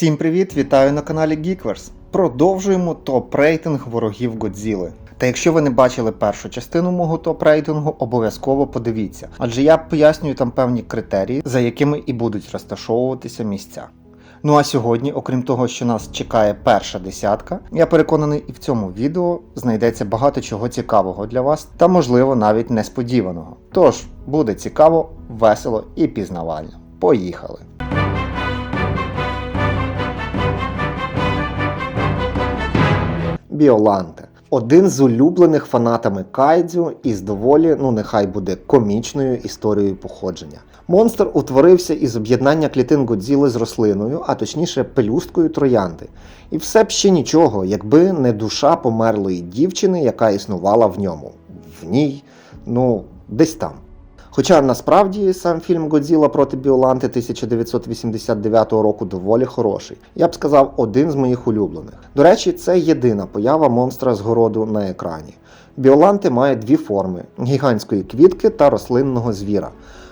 Всім привіт! Вітаю на каналі Geekverse. Продовжуємо топ-рейтинг ворогів Годзіли. Та якщо ви не бачили першу частину мого топ-рейтингу, обов'язково подивіться, адже я пояснюю там певні критерії, за якими і будуть розташовуватися місця. Ну а сьогодні, окрім того, що нас чекає перша десятка, я переконаний, і в цьому відео знайдеться багато чого цікавого для вас та, можливо, навіть несподіваного. Тож буде цікаво, весело і пізнавально. Поїхали! Біоланте. Один з улюблених фанатами Кайдзю із доволі, ну нехай буде комічною історією походження. Монстр утворився із об'єднання клітин Годзіли з рослиною, а точніше пелюсткою троянди. І все б ще нічого, якби не душа померлої дівчини, яка існувала в ньому. В ній, ну, десь там. Хоча насправді сам фільм Годзіла проти Біоланти 1989 року доволі хороший. Я б сказав, один з моїх улюблених. До речі, це єдина поява монстра з городу на екрані. Біоланти має дві форми: гігантської квітки та рослинного звіра.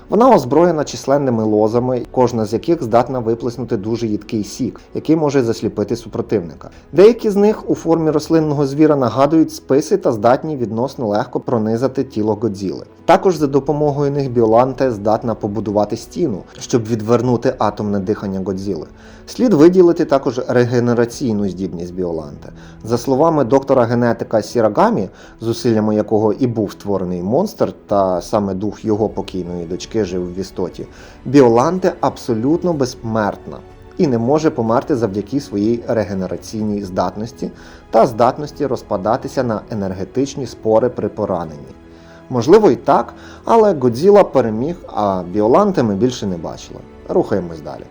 Вона озброєна численними лозами, кожна з яких здатна виплеснути дуже їдкий сік, який може засліпити супротивника. Деякі з них у формі рослинного звіра нагадують списи та здатні відносно легко пронизати тіло Годзіли. Також за допомогою них Біоланте здатна побудувати стіну, щоб відвернути атомне дихання Годзіли. Слід виділити також регенераційну здібність Біоланте. За словами доктора генетика Сірагамі, зусиллями якого і був створений монстр, та саме дух його покійної дочки жив в істоті, Біоланте абсолютно безсмертна і не може померти завдяки своїй регенераційній здатності та здатності розпадатися на енергетичні спори при пораненні. Можливо і так, але Годзіла переміг, а Біоланти ми більше не бачили. Рухаємось далі.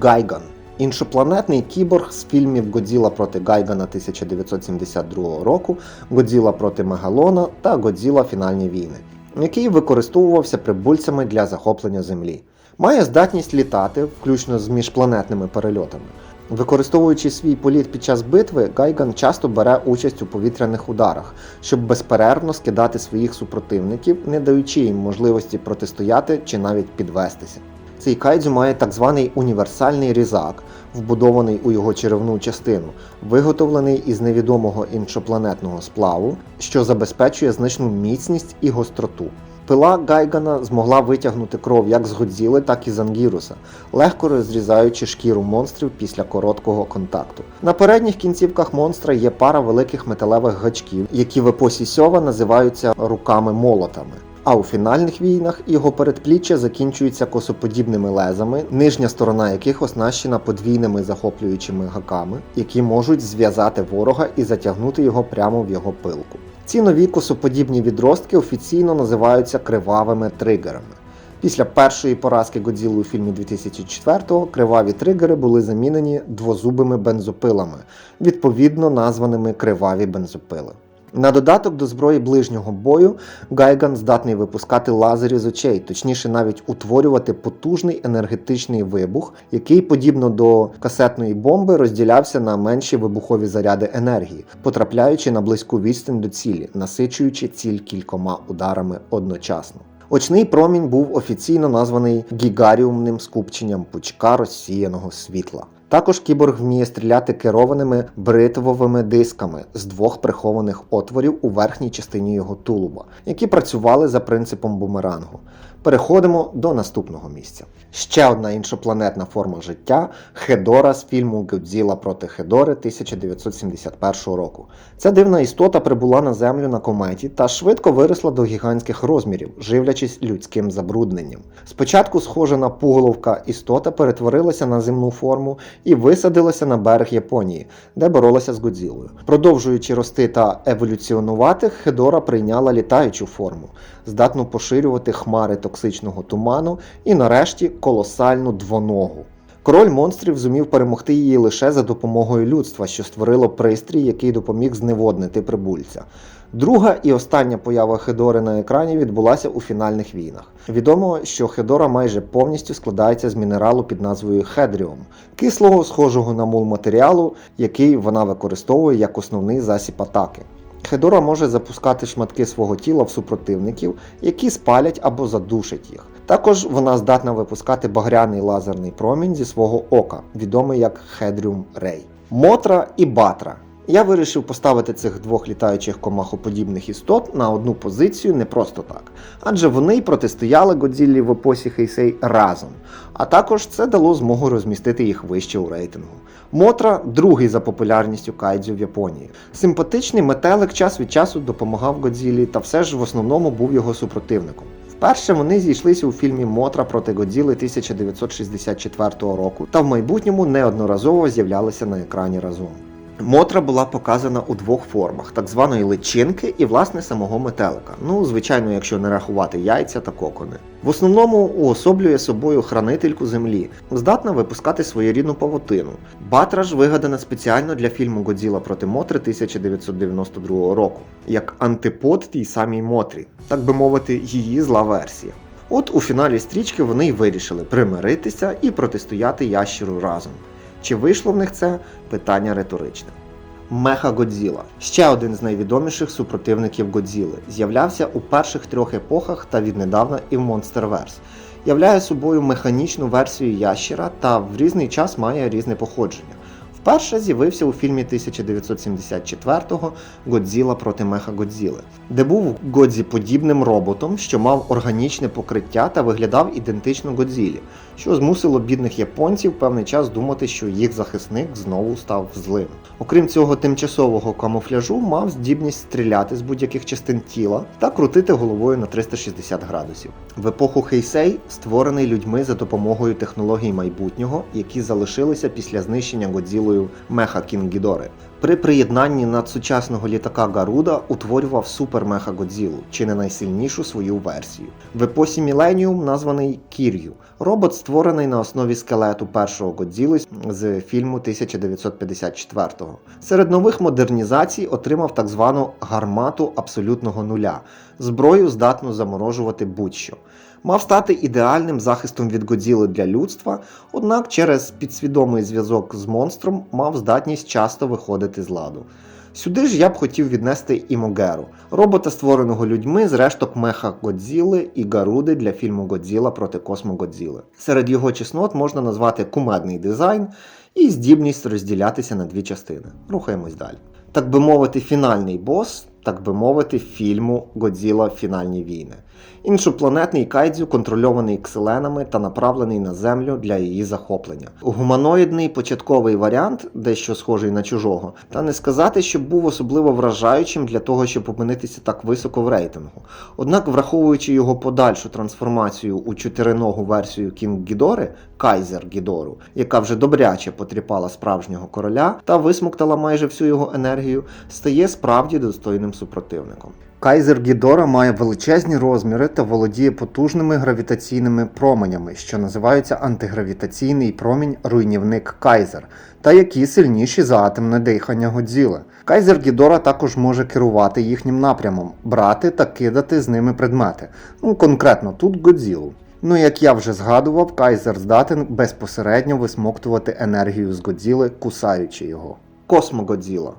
Гайган. Іншопланетний кіборг з фільмів Годзіла проти Гайгана 1972 року, Годзіла проти Мегалона та Годзіла Фінальні війни, який використовувався прибульцями для захоплення Землі. Має здатність літати, включно з міжпланетними перельотами. Використовуючи свій політ під час битви, Гайган часто бере участь у повітряних ударах, щоб безперервно скидати своїх супротивників, не даючи їм можливості протистояти чи навіть підвестися. Цей кайдзю має так званий універсальний різак, вбудований у його черевну частину, виготовлений із невідомого іншопланетного сплаву, що забезпечує значну міцність і гостроту. Пила Гайгана змогла витягнути кров як з Годзіли, так і з Ангіруса, легко розрізаючи шкіру монстрів після короткого контакту. На передніх кінцівках монстра є пара великих металевих гачків, які в епосі Сьова називаються руками-молотами. А у фінальних війнах його передпліччя закінчується косоподібними лезами, нижня сторона яких оснащена подвійними захоплюючими гаками, які можуть зв'язати ворога і затягнути його прямо в його пилку. Ці нові косоподібні відростки офіційно називаються кривавими тригерами. Після першої поразки Годзілли у фільмі 2004-го криваві тригери були замінені двозубими бензопилами, відповідно названими криваві бензопили. На додаток до зброї ближнього бою Гайган здатний випускати лазери з очей, точніше навіть утворювати потужний енергетичний вибух, який, подібно до касетної бомби, розділявся на менші вибухові заряди енергії, потрапляючи на близьку відстань до цілі, насичуючи ціль кількома ударами одночасно. Очний промінь був офіційно названий гігаріумним скупченням пучка розсіяного світла. Також кіборг вміє стріляти керованими бритвовими дисками з двох прихованих отворів у верхній частині його тулуба, які працювали за принципом бумерангу. Переходимо до наступного місця. Ще одна іншопланетна форма життя Хедора з фільму Годзіла проти Хедори 1971 року. Ця дивна істота прибула на землю на кометі та швидко виросла до гігантських розмірів, живлячись людським забрудненням. Спочатку схожа на пуголовка істота перетворилася на земну форму і висадилася на берег Японії, де боролася з Годзілою. Продовжуючи рости та еволюціонувати, Хедора прийняла літаючу форму, здатну поширювати хмари токсичного туману і, нарешті, колосальну двоногу. Король монстрів зумів перемогти її лише за допомогою людства, що створило пристрій, який допоміг зневоднити прибульця. Друга і остання поява Хедори на екрані відбулася у фінальних війнах. Відомо, що Хедора майже повністю складається з мінералу під назвою Хедріум, кислого, схожого на мул матеріалу, який вона використовує як основний засіб атаки. Хедора може запускати шматки свого тіла в супротивників, які спалять або задушать їх. Також вона здатна випускати багряний лазерний промінь зі свого ока, відомий як Хедріум Рей. Мотра і Батра. Я вирішив поставити цих двох літаючих комахоподібних істот на одну позицію не просто так, адже вони й протистояли Годзіллі в епосі Хейсей разом. А також це дало змогу розмістити їх вище у рейтингу. Мотра другий за популярністю кайдзю в Японії. Симпатичний метелик час від часу допомагав Годзіллі, та все ж в основному був його супротивником. Вперше вони зійшлися у фільмі Мотра проти Годзіли 1964 року та в майбутньому неодноразово з'являлися на екрані разом. Мотра була показана у двох формах: так званої личинки і власне самого метелика. Ну, звичайно, якщо не рахувати яйця та кокони. В основному уособлює собою хранительку землі, здатна випускати своєрідну павутину. Батра ж вигадана спеціально для фільму Годзіла проти Мотри 1992 року, як антипод тій самій Мотрі, так би мовити, її зла версія. От у фіналі стрічки вони й вирішили примиритися і протистояти ящеру разом. Чи вийшло в них це питання риторичне. Меха Годзіла ще один з найвідоміших супротивників Годзіли. З'являвся у перших трьох епохах та віднедавна і в Monsterverse. Являє собою механічну версію ящера та в різний час має різне походження. Вперше з'явився у фільмі 1974-го Годзіла проти Меха Годзіли, де був Годзі-подібним роботом, що мав органічне покриття та виглядав ідентично Годзілі, що змусило бідних японців певний час думати, що їх захисник знову став злим. Окрім цього тимчасового камуфляжу, мав здібність стріляти з будь-яких частин тіла та крутити головою на 360 градусів. В епоху Хейсей створений людьми за допомогою технологій майбутнього, які залишилися після знищення Годзілою Меха Кінгідори. При приєднанні надсучасного літака Гаруда утворював Супер Меха Годзілу, чи не найсильнішу свою версію. В епосі Міленіум названий Кір'ю. Робот створений на основі скелету першого Годзіли з фільму 1954-го. Серед нових модернізацій отримав так звану гармату абсолютного нуля, зброю здатну заморожувати будь-що. Мав стати ідеальним захистом від Годзіли для людства, однак через підсвідомий зв'язок з монстром мав здатність часто виходити з ладу. Сюди ж я б хотів віднести і Могеру, робота, створеного людьми з решток меха Годзіли і Гаруди для фільму Годзіла проти Космо Годзіли. Серед його чеснот можна назвати кумедний дизайн і здібність розділятися на дві частини. Рухаємось далі. Так би мовити, фінальний бос, так би мовити, фільму Годзіла Фінальні війни. Іншопланетний кайдзю, контрольований кселенами та направлений на землю для її захоплення. Гуманоїдний початковий варіант, дещо схожий на чужого, та не сказати, що був особливо вражаючим для того, щоб опинитися так високо в рейтингу. Однак, враховуючи його подальшу трансформацію у чотириногу версію Кінг Гідори, Кайзер Гідору, яка вже добряче потріпала справжнього короля та висмоктала майже всю його енергію, стає справді достойним супротивником. Кайзер Гідора має величезні розміри та володіє потужними гравітаційними променями, що називаються антигравітаційний промінь руйнівник Кайзер, та які сильніші за атомне дихання Годзіли. Кайзер Гідора також може керувати їхнім напрямом, брати та кидати з ними предмети. Ну конкретно тут Годзілу. Ну, як я вже згадував, Кайзер здатен безпосередньо висмоктувати енергію з Годзіли, кусаючи його. Космогодзіла.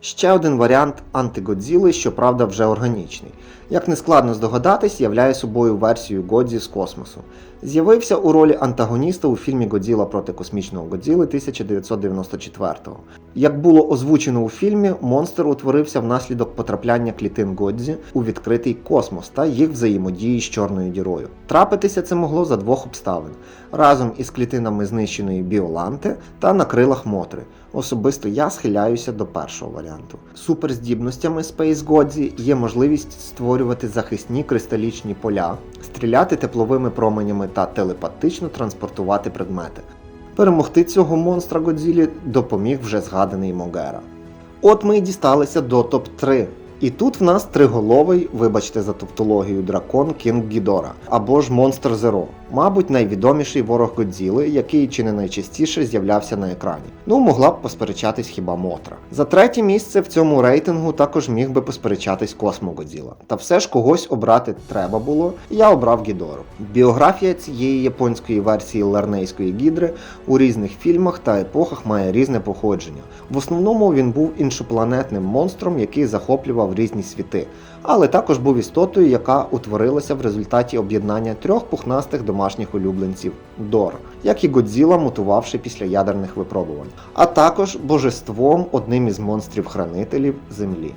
Ще один варіант антигодзіли, щоправда, вже органічний. Як не складно здогадатись, являє собою версію Годзі з космосу. З'явився у ролі антагоніста у фільмі Годзіла проти космічного Годзіли 1994-го. Як було озвучено у фільмі, монстр утворився внаслідок потрапляння клітин Годзі у відкритий космос та їх взаємодії з чорною дірою. Трапитися це могло за двох обставин: разом із клітинами знищеної біоланти та на крилах Мотри. Особисто я схиляюся до першого варіанту. Суперздібностями Space Godzi є можливість створювати захисні кристалічні поля, стріляти тепловими променями та телепатично транспортувати предмети. Перемогти цього монстра Годзілі допоміг вже згаданий Могера. От ми й дісталися до топ-3. І тут в нас триголовий, вибачте за тавтологію, дракон Кінг Гідора або ж Монстр Зеро. Мабуть, найвідоміший ворог Годзіли, який чи не найчастіше з'являвся на екрані. Ну, могла б посперечатись хіба Мотра. За третє місце в цьому рейтингу також міг би посперечатись Космо Годзіла. Та все ж когось обрати треба було, і я обрав Гідору. Біографія цієї японської версії Ларнейської гідри у різних фільмах та епохах має різне походження. В основному він був іншопланетним монстром, який захоплював різні світи. але також був істотою, яка утворилася в результаті об'єднання трьох пухнастих домашніх улюбленців Дор, як і Годзіла, мутувавши після ядерних випробувань, а також божеством одним із монстрів-хранителів Землі.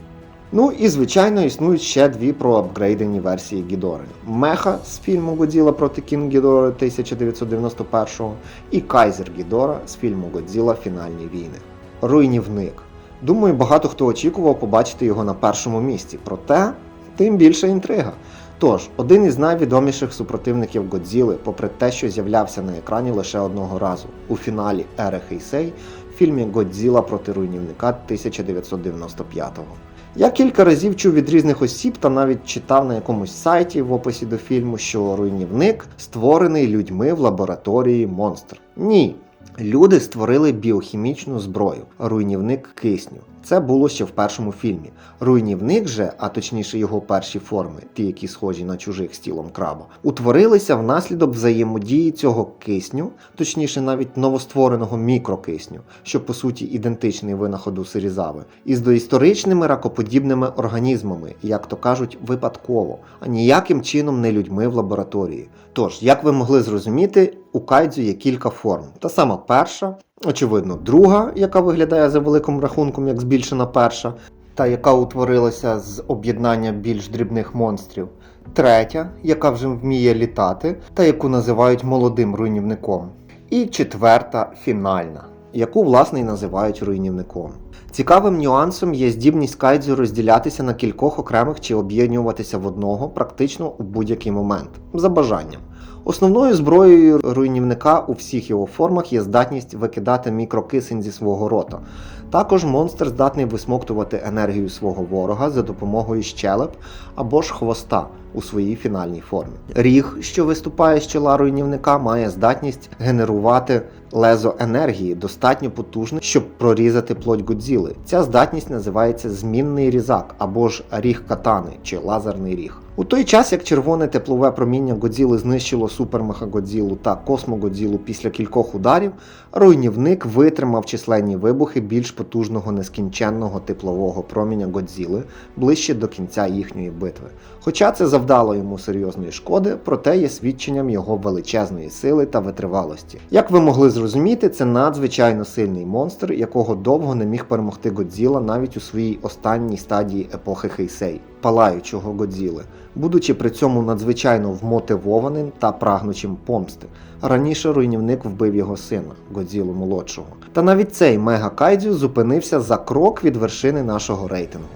Ну і звичайно існують ще дві проапгрейдені версії Гідори: Меха з фільму Годзіла проти Кінг Гідори 1991 і Кайзер Гідора з фільму Годзіла Фінальні війни. Руйнівник. Думаю, багато хто очікував побачити його на першому місці, проте тим більша інтрига. Тож, один із найвідоміших супротивників Годзіли, попри те, що з'являвся на екрані лише одного разу у фіналі Ери Хейсей в фільмі Годзіла проти руйнівника 1995-го. Я кілька разів чув від різних осіб та навіть читав на якомусь сайті в описі до фільму, що руйнівник створений людьми в лабораторії монстр. Ні. Люди створили біохімічну зброю руйнівник кисню. Це було ще в першому фільмі. Руйнівник же, а точніше його перші форми, ті, які схожі на чужих з тілом краба, утворилися внаслідок взаємодії цього кисню, точніше навіть новоствореного мікрокисню, що по суті ідентичний винаходу Сирізави, із доісторичними ракоподібними організмами, як то кажуть, випадково, а ніяким чином не людьми в лабораторії. Тож, як ви могли зрозуміти, у кайдзю є кілька форм. Та сама перша, очевидно, друга, яка виглядає за великим рахунком як збільшена перша, та яка утворилася з об'єднання більш дрібних монстрів. Третя, яка вже вміє літати, та яку називають молодим руйнівником. І четверта фінальна, яку власне і називають руйнівником. Цікавим нюансом є здібність кайдзю розділятися на кількох окремих чи об'єднуватися в одного практично у будь-який момент, за бажанням. Основною зброєю руйнівника у всіх його формах є здатність викидати мікрокисень зі свого рота. Також монстр здатний висмоктувати енергію свого ворога за допомогою щелеп або ж хвоста у своїй фінальній формі. Ріг, що виступає з чола руйнівника, має здатність генерувати лезо енергії, достатньо потужне, щоб прорізати плоть Годзіли. Ця здатність називається змінний різак або ж ріг катани чи лазерний ріг. У той час, як червоне теплове проміння Годзіли знищило супермехагодзілу та космогодзілу після кількох ударів, руйнівник витримав численні вибухи більш потужного нескінченного теплового проміння Годзіли ближче до кінця їхньої битви. Хоча це завдало йому серйозної шкоди, проте є свідченням його величезної сили та витривалості. Як ви могли зрозуміти, це надзвичайно сильний монстр, якого довго не міг перемогти Годзіла навіть у своїй останній стадії епохи Хейсей палаючого Годзіли, будучи при цьому надзвичайно вмотивованим та прагнучим помсти. Раніше руйнівник вбив його сина, Годзілу молодшого. Та навіть цей мега кайдзю зупинився за крок від вершини нашого рейтингу.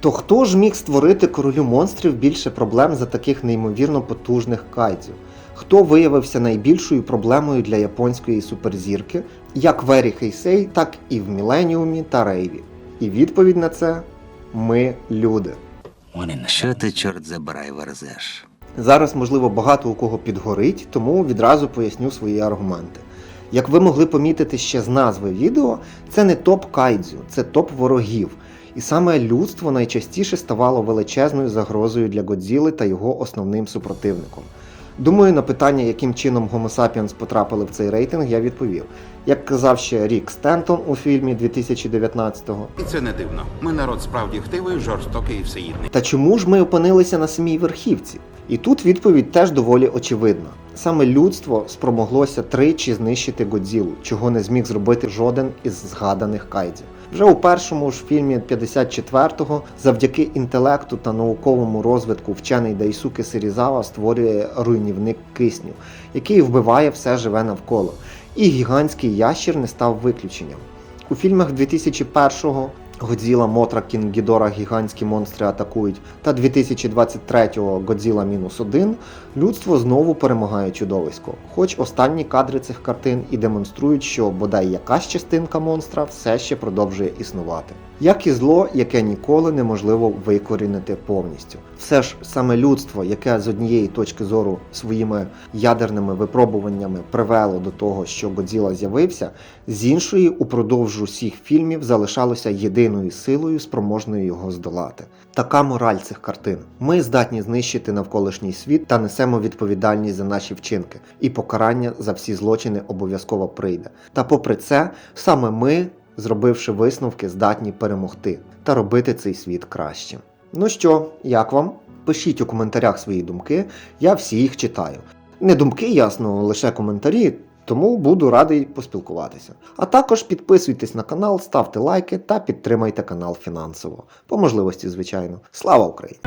То хто ж міг створити королю монстрів більше проблем за таких неймовірно потужних кайдзю? Хто виявився найбільшою проблемою для японської суперзірки, як в Ері Хейсей, так і в Міленіумі та Рейві? І відповідь на це ми люди. Що ти, чорт забирай, верзеш? Зараз, можливо, багато у кого підгорить, тому відразу поясню свої аргументи. Як ви могли помітити ще з назви відео, це не топ кайдзю, це топ ворогів. І саме людство найчастіше ставало величезною загрозою для Годзіли та його основним супротивником. Думаю, на питання, яким чином Homo sapiens потрапили в цей рейтинг, я відповів. Як казав ще Рік Стентон у фільмі 2019-го, І це не дивно. Ми народ справді хтивий, жорстокий і всеїдний. Та чому ж ми опинилися на самій верхівці? І тут відповідь теж доволі очевидна. Саме людство спромоглося тричі знищити Годзілу, чого не зміг зробити жоден із згаданих кайдзів. Вже у першому ж фільмі 54-го, завдяки інтелекту та науковому розвитку вчений Дайсуки Сирізава створює руйнівник кисню, який вбиває все живе навколо. І гігантський ящір не став виключенням. У фільмах 2001-го Годзіла, Мотра, Кінг Гідора, гігантські монстри атакують та 2023-го Годзіла мінус 1 людство знову перемагає чудовисько. Хоч останні кадри цих картин і демонструють, що бодай якась частинка монстра все ще продовжує існувати. Як і зло, яке ніколи неможливо викорінити повністю. Все ж саме людство, яке з однієї точки зору своїми ядерними випробуваннями привело до того, що Годзіла з'явився, з іншої упродовж усіх фільмів залишалося єдиною силою, спроможною його здолати. Така мораль цих картин. Ми здатні знищити навколишній світ та несемо відповідальність за наші вчинки, і покарання за всі злочини обов'язково прийде. Та попри це, саме ми, зробивши висновки, здатні перемогти та робити цей світ кращим. Ну що, як вам? Пишіть у коментарях свої думки, я всі їх читаю. Не думки, ясно, лише коментарі, тому буду радий поспілкуватися. А також підписуйтесь на канал, ставте лайки та підтримайте канал фінансово. По можливості, звичайно. Слава Україні!